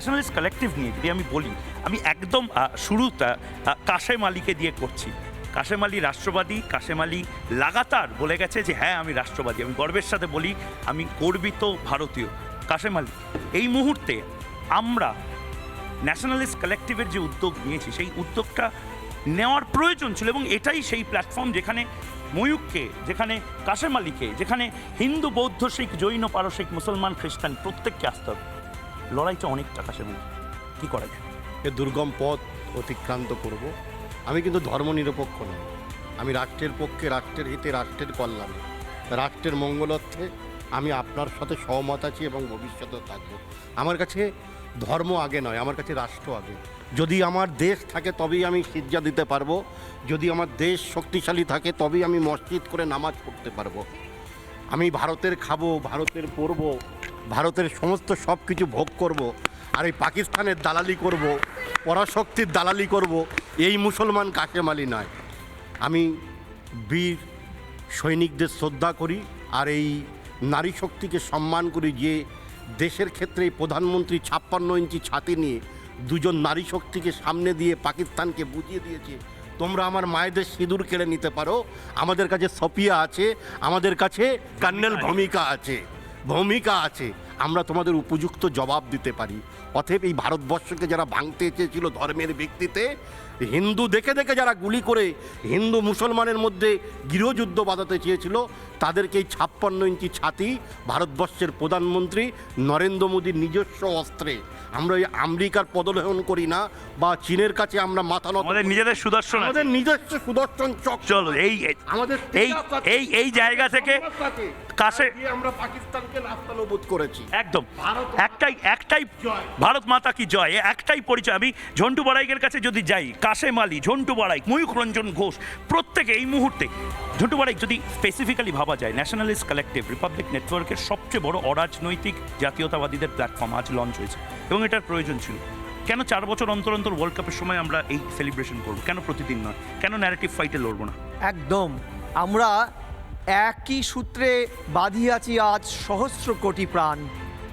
Nationalist collective নিয়ে যদি আমি বলি, আমি একদম শুরুটা কাশেম আলীকে দিয়ে করছি। কাশেম আলী রাষ্ট্রবাদী কাশেম আলী লাগাতার বলে গেছে যে হ্যাঁ আমি রাষ্ট্রবাদী, আমি গর্বের সাথে বলি, আমি গর্বিত ভারতীয়। কাশেম আলী এই মুহূর্তে আমরা ন্যাশনালিস্ট কালেকটিভের যে উদ্যোগ নিয়েছি, সেই উদ্যোগটা নেওয়ার প্রয়োজন ছিল এবং এটাই সেই প্ল্যাটফর্ম যেখানে ময়ূককে যেখানে কাশেম আলীকে যেখানে হিন্দু, বৌদ্ধ, শিখ, জৈন, পারসিক, মুসলমান, খ্রিস্টান প্রত্যেককে আসতে হবে। লড়াইটা কাশেম আলী কী করা যায়? এ দুর্গম পথ অতিক্রান্ত করব। আমি কিন্তু ধর্মনিরপেক্ষ নই। আমি রাষ্ট্রের পক্ষে, রাষ্ট্রের হিতে, রাষ্ট্রের কল্যাণে। রাষ্ট্রের মঙ্গলার্থে আমি আপনার সাথে সহমত আছি এবং ভবিষ্যতেও থাকব। আমার কাছে ধর্ম আগে নয়, আমার কাছে রাষ্ট্র আগে। যদি আমার দেশ থাকে তবেই আমি সিজ্জা দিতে পারব। যদি আমার দেশ শক্তিশালী থাকে তবেই আমি মসজিদ করে নামাজ পড়তে পারব। আমি ভারতের খাব, ভারতের পরবো। ভারতের সমস্ত সব কিছু ভোগ করব, আর এই পাকিস্তানের দালালি করব, পরাশক্তির দালালি করব, এই মুসলমান কাশেম আলী নয়। আমি বীর সৈনিকদের শ্রদ্ধা করি, আর এই নারী শক্তিকে সম্মান করি যে দেশের ক্ষেত্রে প্রধানমন্ত্রী ছাপ্পান্ন ইঞ্চি ছাতি নিয়ে দুজন নারী শক্তিকে সামনে দিয়ে পাকিস্তানকে বুঝিয়ে দিয়েছে, তোমরা আমার মায়েদের সিঁদুর কেড়ে নিতে পারো, আমাদের কাছে সপিয়া আছে, আমাদের কাছে কর্নেল ভূমিকা আছে। ভূমিকা আছে। আমরা তোমাদের উপযুক্ত জবাব দিতে পারি। অতএব এই ভারতবর্ষকে যারা ভাঙতে চেয়েছিল ধর্মের ভিত্তিতে হিন্দু দেখে দেখে যারা গুলি করে হিন্দু মুসলমানের মধ্যে গৃহযুদ্ধ বাঁধাতে চেয়েছিল তাদেরকে এই ছাপ্পান্ন ইঞ্চি ছাতি ভারতবর্ষের প্রধানমন্ত্রী নরেন্দ্র মোদীর নিজস্ব অস্ত্রে। আমরা ওই আমেরিকার পদলেহন করি না বা চীনের কাছে আমরা মাথা নত আমাদের নিজেদের সুদর্শন আমাদের নিজস্ব সুদর্শন চক চলো এই আমাদের এই এই এই জায়গা থেকে দিয়ে আমরা পাকিস্তানকে নাস্তানবুদ করেছি। একদম। একটাই একটাই ভারত মাতা কি জয়? একটাই পরিচয়। আমি ঝন্টু বড়াইকের কাছে যদি যাই কাশেম আলী ঝন্টু বড়াইক ময়ূখ রঞ্জন ঘোষ প্রত্যেকে এই মুহূর্তে ঝন্টু বড়াইক যদি স্পেসিফিক্যালি ভাবা যায় ন্যাশনালিস্ট কালেকটিভ রিপাবলিক নেটওয়ার্কের সবচেয়ে বড় অরাজনৈতিক জাতীয়তাবাদীদের প্ল্যাটফর্ম আজ লঞ্চ হয়েছে। এবং এটার প্রয়োজন ছিল। কেন চার বছর অন্তর অন্তর ওয়ার্ল্ড কাপের সময় আমরা এই সেলিব্রেশন করব? কেন প্রতিদিন নয়? কেন ন্যারেটিভ ফাইটে লড়বো না? একদম। আমরা একই সূত্রে বাঁধিয়াছি আজ সহস্র কোটি প্রাণ।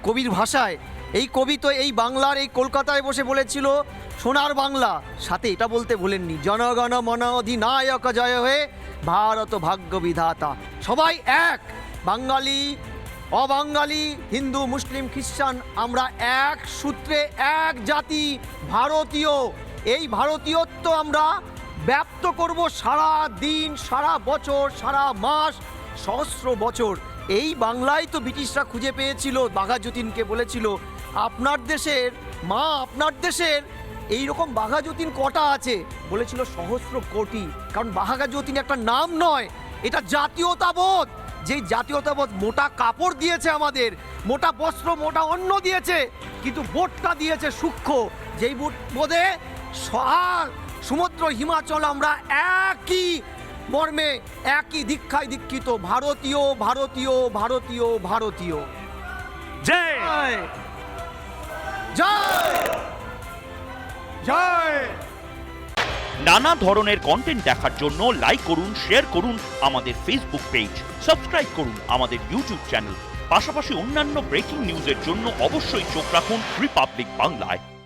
কবির ভাষায়, এই কবি তো এই বাংলার এই কলকাতায় বসে বলেছিল, সোনার বাংলা। সাথে এটা বলতে ভুলেননি, জনগণ মন অধিনায়ক জয় হয়ে ভারত ভাগ্য বিধাতা। সবাই এক, বাঙালি, অবাঙালি, হিন্দু, মুসলিম, খ্রিস্টান, আমরা এক সূত্রে এক জাতি, ভারতীয়। এই ভারতীয়ত্ব আমরা ব্যপ্ত করব সারা দিন, সারা বছর, সারা মাস, সহস্র বছর। এই বাংলায় তো ব্রিটিশরা খুঁজে পেয়েছিল বাঘা যতীনকে বলেছিল, আপনার দেশের, মা, আপনার দেশের এই রকম বাঘা যতীন কটা আছে? বলেছিল, সহস্র কোটি। কারণ বাঘা যতীন একটা নাম নয়, এটা জাতীয়তাবোধ। যেই জাতীয়তাবোধ মোটা কাপড় দিয়েছে আমাদের, মোটা বস্ত্র, মোটা অন্ন দিয়েছে, কিন্তু বোটটা দিয়েছে সূক্ষ্ম। যেই বোধে সহার সমুদ্র হিমাচল আমরা একই মর্মে একই দীক্ষায় দীক্ষিত ভারতীয় ভারতীয় ভারতীয় ভারতীয়। জয়! জয়! জয়! জয়! নানা ধরনের কন্টেন্ট দেখার জন্য লাইক করুন শেয়ার করুন আমাদের ফেসবুক পেজ সাবস্ক্রাইব করুন আমাদের ইউটিউব চ্যানেল পাশাপাশি অন্যান্য ব্রেকিং নিউজের জন্য অবশ্যই চোখ রাখুন রিপাবলিক বাংলায়